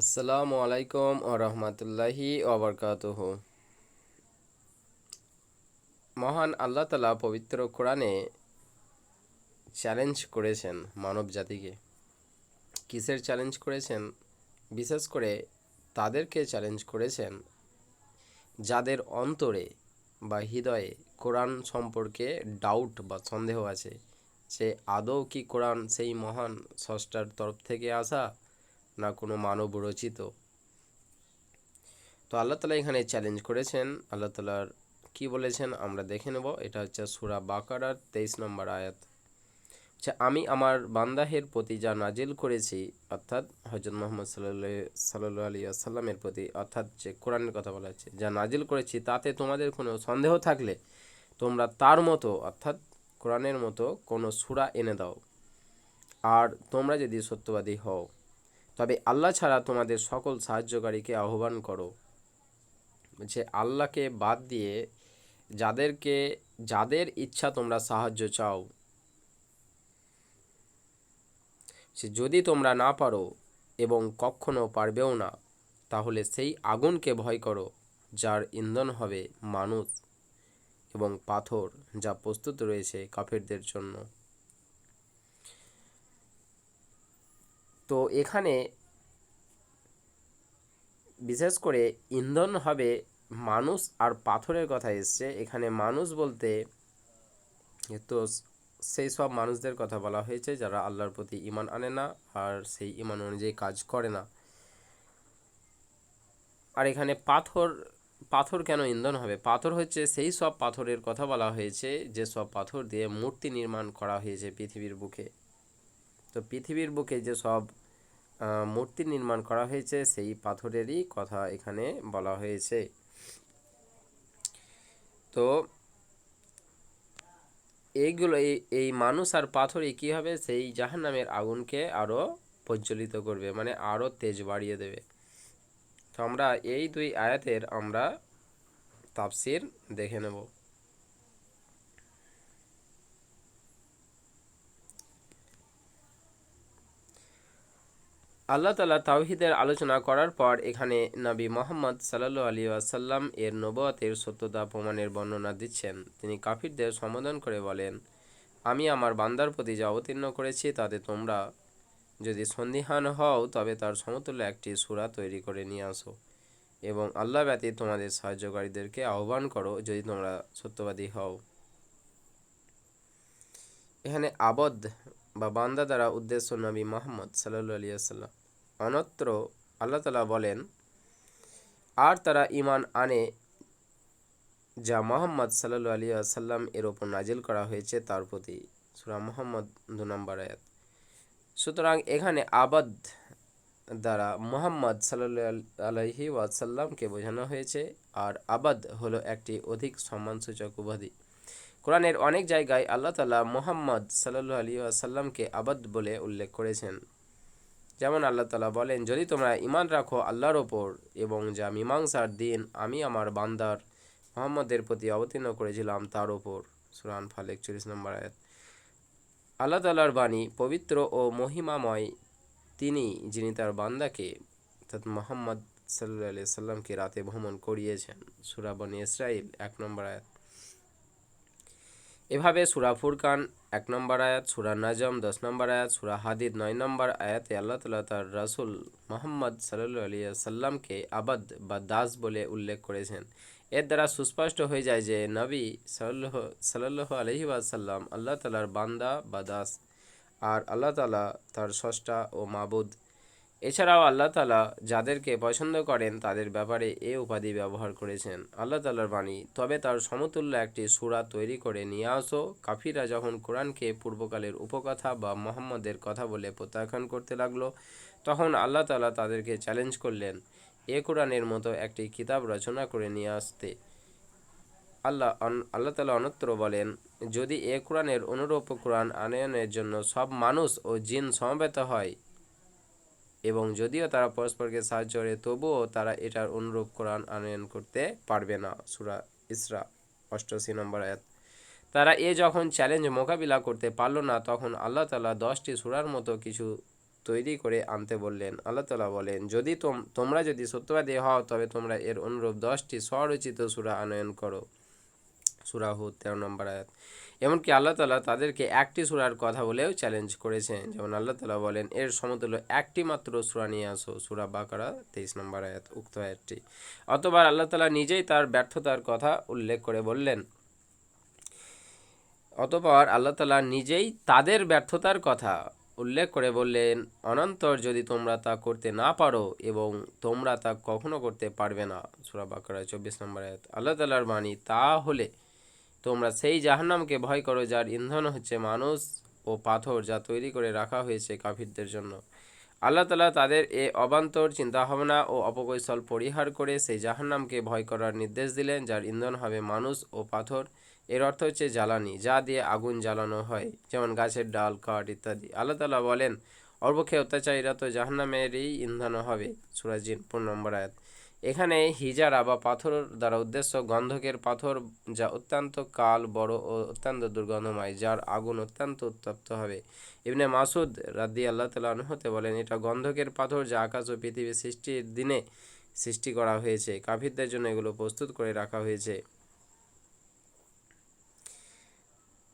আসসালামু আলাইকুম ও রহমতুল্লাহি ওবরকাতুহ মহান আল্লাহ তালা পবিত্র কোরআনে চ্যালেঞ্জ করেছেন মানব জাতিকে। কিসের চ্যালেঞ্জ করেছেন? বিশেষ করে তাদেরকে চ্যালেঞ্জ করেছেন যাদের অন্তরে বা হৃদয়ে কোরআন সম্পর্কে ডাউট বা সন্দেহ আছে, সে আদৌ কি কোরআন সেই মহান স্রষ্টার তরফ থেকে আসা না কোনো মানব রচিত তো আল্লাহ তালা এখানে চ্যালেঞ্জ করেছেন। আল্লাহ তালার কি বলেছেন আমরা দেখে নেব। এটা হচ্ছে সুরা বাকারার তেইশ নম্বর আয়াত। যে আমি আমার বান্দাহের প্রতি যা নাজিল করেছি, অর্থাৎ হজরত মোহাম্মদ সাল্লাহ সাল্লু আলী আসাল্লামের প্রতি, অর্থাৎ যে কোরআনের কথা বলা হচ্ছে, যা নাজিল করেছি, তাতে তোমাদের কোনো সন্দেহ থাকলে তোমরা তার মতো, অর্থাৎ কোরআনের মতো কোনো সুরা এনে দাও। আর তোমরা যদি সত্যবাদী হও তবে আল্লাহ ছাড়া তোমাদের সকল সাহায্যকারীকে আহ্বান করো যে আল্লাহকে বাদ দিয়ে যাদেরকে, যাদের ইচ্ছা তোমরা সাহায্য চাও। সে যদি তোমরা না পারো এবং কখনো পারবেও না, তাহলে সেই আগুনকে ভয় করো, যার ইন্ধন হবে মানুষ এবং পাথর যা প্রস্তুত রয়েছে কাফেরদের জন্য। তো এখানে বিশেষ করে ইন্ধন হবে মানুষ আর পাথরের কথা এসছে। এখানে মানুষ বলতে তো সেই সব মানুষদের কথা বলা হয়েছে যারা আল্লাহর প্রতি ইমান আনে না আর সেই ইমান অনুযায়ী কাজ করে না। আর এখানে পাথর পাথর কেন ইন্ধন হবে? পাথর হচ্ছে সেই সব পাথরের কথা বলা হয়েছে যে সব পাথর দিয়ে মূর্তি নির্মাণ করা হয়েছে পৃথিবীর বুকে। তো পৃথিবীর বুকে যে সব মূর্তি নির্মাণ করা হয়েছে, সেই পাথরেরই কথা এখানে বলা হয়েছে। তো এইগুলো, এই এই মানুষ আর পাথরই কী হবে, সেই জাহান নামের আগুনকে আরও প্রজ্বলিত করবে মানে আরও তেজ বাড়িয়ে দেবে। তো আমরা এই দুই আয়াতের আমরা তাফসির দেখে নেব। আল্লাহ তালা তাওহিদের আলোচনা করার পর এখানে নবী মোহাম্মদ সাল্লু আলী আসাল্লাম এর নবতের সত্যতা প্রমাণের বর্ণনা দিচ্ছেন। তিনি কাফিরদের সম্বোধন করে বলেন, আমি আমার বান্দার প্রতি যা অবতীর্ণ করেছি তাতে তোমরা যদি সন্দিহান হও, তবে তার সমতুল্য একটি সুরা তৈরি করে নিয়ে আসো এবং আল্লাহ ব্যতীত তোমাদের সাহায্যকারীদেরকে আহ্বান করো যদি তোমরা সত্যবাদী হও। এখানে আবদ বা বান্দা দ্বারা উদ্দেশ্য নবী মোহাম্মদ সাল্লু আলিয়াল্লাম অনত্র আল্লাহ তালা বলেন, আর তারা ইমান আনে যা মোহাম্মদ সাল্লু আলিয়া সাল্লাম এর ওপর নাজিল করা হয়েছে তার প্রতি। সুরা মোহাম্মদ দু নম্বর আয়াত। সুতরাং এখানে আবাদ দ্বারা মোহাম্মদ সাল্লু আলহি ওয়াসাল্লামকে বোঝানো হয়েছে, আর আবাদ হলো একটি অধিক সম্মানসূচক উপাধি। কোরআনের অনেক জায়গায় আল্লাহ তালা মোহাম্মদ সাল্লু আলী আসাল্লামকে আবাদ বলে উল্লেখ করেছেন। যেমন আল্লাহ তালা বলেন, যদি তোমরা ইমান রাখো আল্লাহর ওপর এবং যা মীমাংসার দিন আমি আমার বান্দার মোহাম্মদের প্রতি অবতীর্ণ করেছিলাম তার ওপর। সুরান ফাল একচল্লিশ নম্বর আয়াত। আল্লাহ তালার বাণী পবিত্র ও মহিমাময় তিনি যিনি তার বান্দাকে অর্থাৎ মোহাম্মদ সাল্লু আলি সাল্লামকে রাতে ভ্রমণ করিয়েছেন। সুরাবনী ইসরাইল এক নম্বর আয়াত। এভাবে সুরা ফুরকান এক নম্বর আয়াত, সুরা নাজম দশ নম্বর আয়াত, সুরা হাদিদ নয় নম্বর আয়াতে আল্লাহ তালা তার রাসুল মোহাম্মদ সাল্লু আলিয়া সাল্লামকে আবাদ বা দাস বলে উল্লেখ করেছেন। এর দ্বারা সুস্পষ্ট হয়ে যায় যে নবী সাল্লাহ সাল্লাহ আলহি আসাল্লাম আল্লাহ তালার বান্দা বা দাস, আর আল্লাহ তালা তার ষষ্ঠা ও মাবুদ। এছাড়াও আল্লাহ তালা যাদেরকে পছন্দ করেন তাদের ব্যাপারে এ উপাধি ব্যবহার করেছেন। আল্লাহ তালার বাণী, তবে তার সমতুল্য একটি সুরা তৈরি করে নিয়ে আসো। কাফিরা যখন কোরআনকে পূর্বকালের উপকথা বা মোহাম্মদের কথা বলে প্রত্যাখ্যান করতে লাগল, তখন আল্লাহ তালা তাদেরকে চ্যালেঞ্জ করলেন, এ কোরআনের মতো একটি কিতাব রচনা করে নিয়ে আসতে। আল্লাহ আল্লাহ তালা অনত্র বলেন, যদি এ কোরআনের অনুরূপ কোরআন আনয়নের জন্য সব মানুষ ও জিন সমবেত হয় এবং যদিও তারা পরস্পরকে সাহায্য করে, তবুও তারা এটার অনুরূপ কোরআন আনয়ন করতে পারবে না। সুরা ইসরা, অষ্টআশি নম্বর আয়াত। তারা এ যখন চ্যালেঞ্জ মোকাবিলা করতে পারল না, তখন আল্লাহ তালা দশটি সুরার মতো কিছু তৈরি করে আনতে বললেন। আল্লাহ তালা বলেন, যদি তোম- তোমরা যদি সত্যবাদী হও, তবে তোমরা এর অনুরূপ দশটি স্বরচিত সুরা আনয়ন করো। সুরা হুদ, তেরো নম্বর আয়াত। এমনকি আল্লাহ তালা তাদেরকে একটি সুরার কথা বলেও চ্যালেঞ্জ করেছেন। যেমন আল্লাহ তালা বলেন, এর সমতুল্য একটি মাত্র সুরা নিয়ে আসো, সুরা বাকারা, তেইশ নম্বর আয়াত, উক্ত আয়াতটি। অতবার আল্লাহ তালা নিজেই তার ব্যর্থতার কথা উল্লেখ করে বললেন অতপর আল্লাহ তালা নিজেই তাদের ব্যর্থতার কথা উল্লেখ করে বললেন, অনন্তর যদি তোমরা তা করতে না পারো এবং তোমরা তা কখনো করতে পারবে না। সুরা বাকরা, চব্বিশ নম্বর আয়াত। আল্লাহ তালার বাণী, তাহলে তোমরা সেই জাহান্নামকে ভয় করো যার ইন্ধন হচ্ছে মানুষ ও পাথর যা তৈরি করে রাখা হয়েছে কাফিরদের জন্য। আল্লাহ তালা তাদের এ অবান্তর চিন্তাভাবনা ও অপকৌশল পরিহার করে সেই জাহান্নামকে ভয় করার নির্দেশ দিলেন, যার ইন্ধন হবে মানুষ ও পাথর। এর অর্থ হচ্ছে জ্বালানি, যা দিয়ে আগুন জ্বালানো হয়, যেমন গাছের ডাল, কাঠ ইত্যাদি। আল্লাহ তালা বলেন, অর্বক্ষে অত্যাচারীরা তো জাহান্নামেরই ইন্ধন হবে। সুরাজিন পূর্ণ নম্বর আয়াত। এখানে হিজারা বা পাথর দ্বারা উদ্দেশ্য গন্ধকের পাথর যা অত্যন্ত কাল, বড় ও অত্যন্ত দুর্গন্ধময়, যার আগুন অত্যন্ত উত্তপ্ত হবে। ইবনে মাসুদ রাদ্দি আল্লাহ হতে বলেন, এটা গন্ধকের পাথর যা আকাশ ও পৃথিবী সৃষ্টির দিনে সৃষ্টি করা হয়েছে। কাফিরদের জন্য এগুলো প্রস্তুত করে রাখা হয়েছে।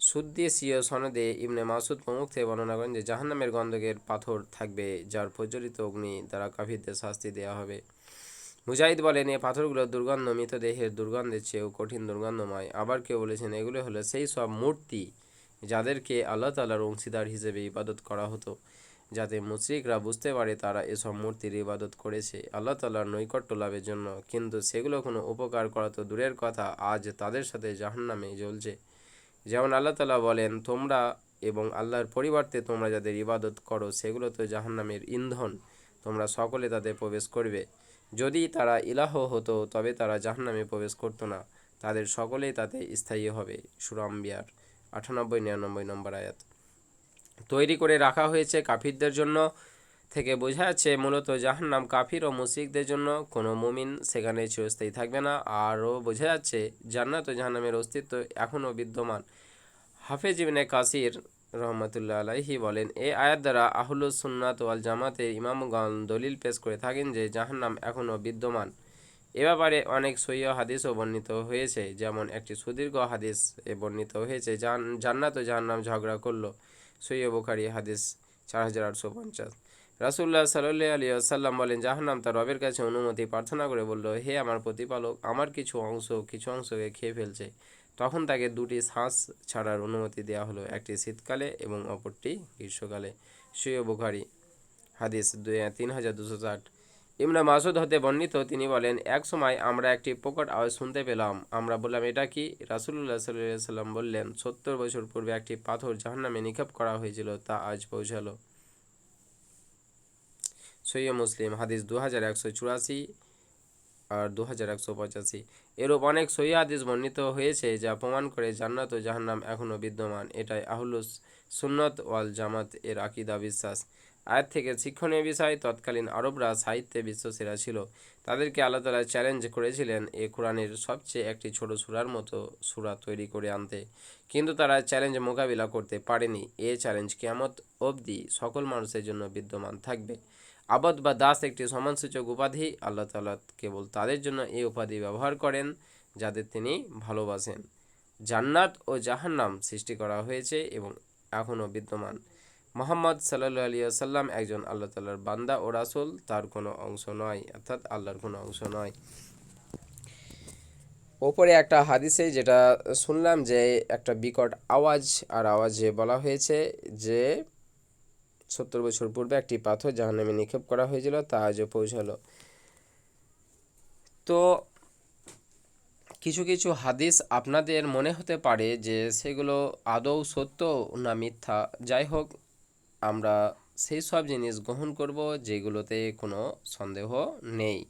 সুদ্দি সুদ্দেশীয় সনদে ইবনে মাসুদ প্রমুখ থেকে বর্ণনা করেন যে, জাহান্নামের গন্ধকের পাথর থাকবে, যার প্রজ্বলিত অগ্নি দ্বারা কাফিরদের শাস্তি দেওয়া হবে। মুজাহিদ বলেন এই পাথরগুলো দুর্গন্ধ মৃতদেহের দুর্গন্ধের চেয়েও কঠিন দুর্গন্ধময়। আবার কেউ বলেছেন, এগুলো হলো সেই সব মূর্তি যাদেরকে আল্লাহ তালার অংশীদার হিসেবে ইবাদত করা হতো, যাতে মুশরিকরা বুঝতে পারে তারা এসব মূর্তির ইবাদত করেছে আল্লাহ তালার নৈকট্য লাভের জন্য। কিন্তু সেগুলো কোনো উপকার করা তো দূরের কথা, আজ তাদের সাথে জাহান্নামে জ্বলছে। যেমন আল্লাহ তালা বলেন, তোমরা এবং আল্লাহর পরিবর্তে তোমরা যাদের ইবাদত করো, সেগুলো তো জাহান্নামের ইন্ধন। তোমরা সকলে তাতে প্রবেশ করবে। যদি তারা ইলাহ হতো, তবে তারা জাহান্নামে প্রবেশ করতো না। তাদের সকলেই তাতে স্থায়ী হবে। সুরাম্বিয়ার আটানব্বই, নিরানব্বই নম্বর আয়াত। তৈরি করে রাখা হয়েছে কাফিরদের জন্য। থেকে বোঝা যাচ্ছে মূলত জাহান্নাম কাফির ও মুশরিকদের জন্য কোনো মুমিন সেখানে চিরস্থায়ী থাকবে না। আরও বোঝা যাচ্ছে, জান্নাত ও জাহান্নামের অস্তিত্ব এখনও বিদ্যমান। হাফেজ ইবনে কাসির রহমতুল্লাহ আলাইহি বলেন এই আয়াত দ্বারা আহলুস সুন্নাত ওয়াল জামাতের ইমামগণ দলিল পেশ করে থাকেন যে জাহান্নাম এখনও বিদ্যমান। এ ব্যাপারে অনেক সৈয় হাদিসও বর্ণিত হয়েছে। যেমন একটি সুদীর্ঘ হাদিস এ বর্ণিত হয়েছে, জান, জান্নাত ও জাহান্নাম ঝগড়া করল। সৈয় বুখারি হাদিস চার হাজার আটশো পঞ্চাশ। রাসুল্লাহ সাল্লাহ আলী আসাল্লাম বলেন, জাহান্নাম তার রবের কাছে অনুমতি প্রার্থনা করে বলল, হে আমার প্রতিপালক, আমার কিছু অংশ কিছু অংশকে খেয়ে ফেলছে। তখন তাকে দুটি শ্বাস ছাড়ার অনুমতি দেওয়া হলো, একটি শীতকালে এবং অপরটি গ্রীষ্মকালে। সৈয় বুখারি, হাদিস তিন হাজার দুশো ষাট। ইমরা মাসুদ হতে বর্ণিত, তিনি বলেন, এক সময় আমরা একটি প্রকট আওয়াজ শুনতে পেলাম। আমরা বললাম, এটা কি? রাসুল্লাহ সাল্লাম বললেন, সত্তর বছর পূর্বে একটি পাথর জাহান্নামে নিক্ষেপ করা হয়েছিল, তা আজ পৌঁছালো। সৈয় মুসলিম, হাদিস দু হাজার একশো চুরাশি। আর দু হাজার একশো পঁচাশি। এরূপ অনেক সহি হাদিস বর্ণিত হয়েছে যা প্রমাণ করে জান্নাত ও জাহান্নাম এখনও বিদ্যমান। এটাই আহুলুস সুন্নত ওয়াল জামাত এর আকিদা বিশ্বাস। আয়াত থেকে শিক্ষণীয় বিষয়, তৎকালীন আরবরা সাহিত্যে বিশ্বসেরা ছিল। তাদেরকে আল্লাহ তালা চ্যালেঞ্জ করেছিলেন এ কোরআনের সবচেয়ে একটি ছোট সুরার মতো সুরা তৈরি করে আনতে। কিন্তু তারা চ্যালেঞ্জ মোকাবিলা করতে পারেনি। এ চ্যালেঞ্জ কেমত অবধি সকল মানুষের জন্য বিদ্যমান থাকবে। আবদ বা দাস একটি সমানসূচক উপাধি আল্লাহ তালা কেবল তাদের জন্য এই উপাধি ব্যবহার করেন যাদের তিনি ভালোবাসেন। জান্নাত ও জাহান্নাম সৃষ্টি করা হয়েছে এবং এখনও বিদ্যমান। মোহাম্মদ সাল্লু আলী আসাল্লাম একজন আল্লাহ তাল্লার বান্দা ও রাসুল, তার কোনো অংশ নয়, অর্থাৎ আল্লাহর কোনো অংশ নয়। ওপরে একটা হাদিসে যেটা শুনলাম যে একটা বিকট আওয়াজ, আর আওয়াজে বলা হয়েছে যে সত্তর বছর পূর্বে একটি পাথর জাহান্নামে নিক্ষেপ করা হয়েছিল, তা আজও পৌঁছালো। তো কিছু কিছু হাদিস আপনাদের মনে হতে পারে যে সেগুলো আদৌ সত্য না মিথ্যা। যাই হোক, আমরা সেই সব জিনিস গ্রহণ করব যেগুলোতে কোনো সন্দেহ নেই।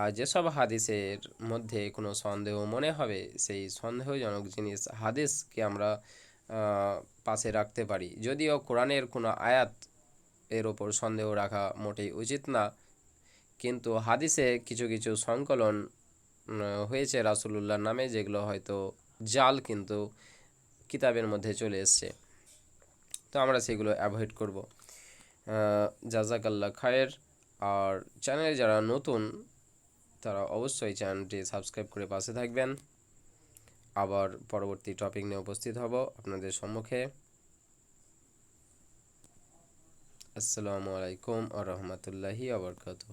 আর যেসব হাদিসের মধ্যে কোনো সন্দেহ মনে হবে, সেই সন্দেহজনক জিনিস, হাদিসকে আমরা পাশে রাখতে পারি। যদিও কোরআনের কোনো আয়াত এর ওপর সন্দেহ রাখা মোটেই উচিত না, কিন্তু হাদিসে কিছু কিছু সংকলন হয়েছে রাসুলুল্লাহর নামে, যেগুলো হয়তো জাল কিন্তু কিতাবের মধ্যে চলে এসছে। তো আমরা সেগুলো অ্যাভয়েড করব। জাজাকাল্লা খায়ের। আর চ্যানেলে যারা নতুন, তারা অবশ্যই চ্যানেলটি সাবস্ক্রাইব করে পাশে থাকবেন। আবার পরবর্তী টপিক নিয়ে উপস্থিত হব আপনাদের সম্মুখে। আসসালামু আলাইকুম আ রহমতুল্লাহি আবরকাতুহ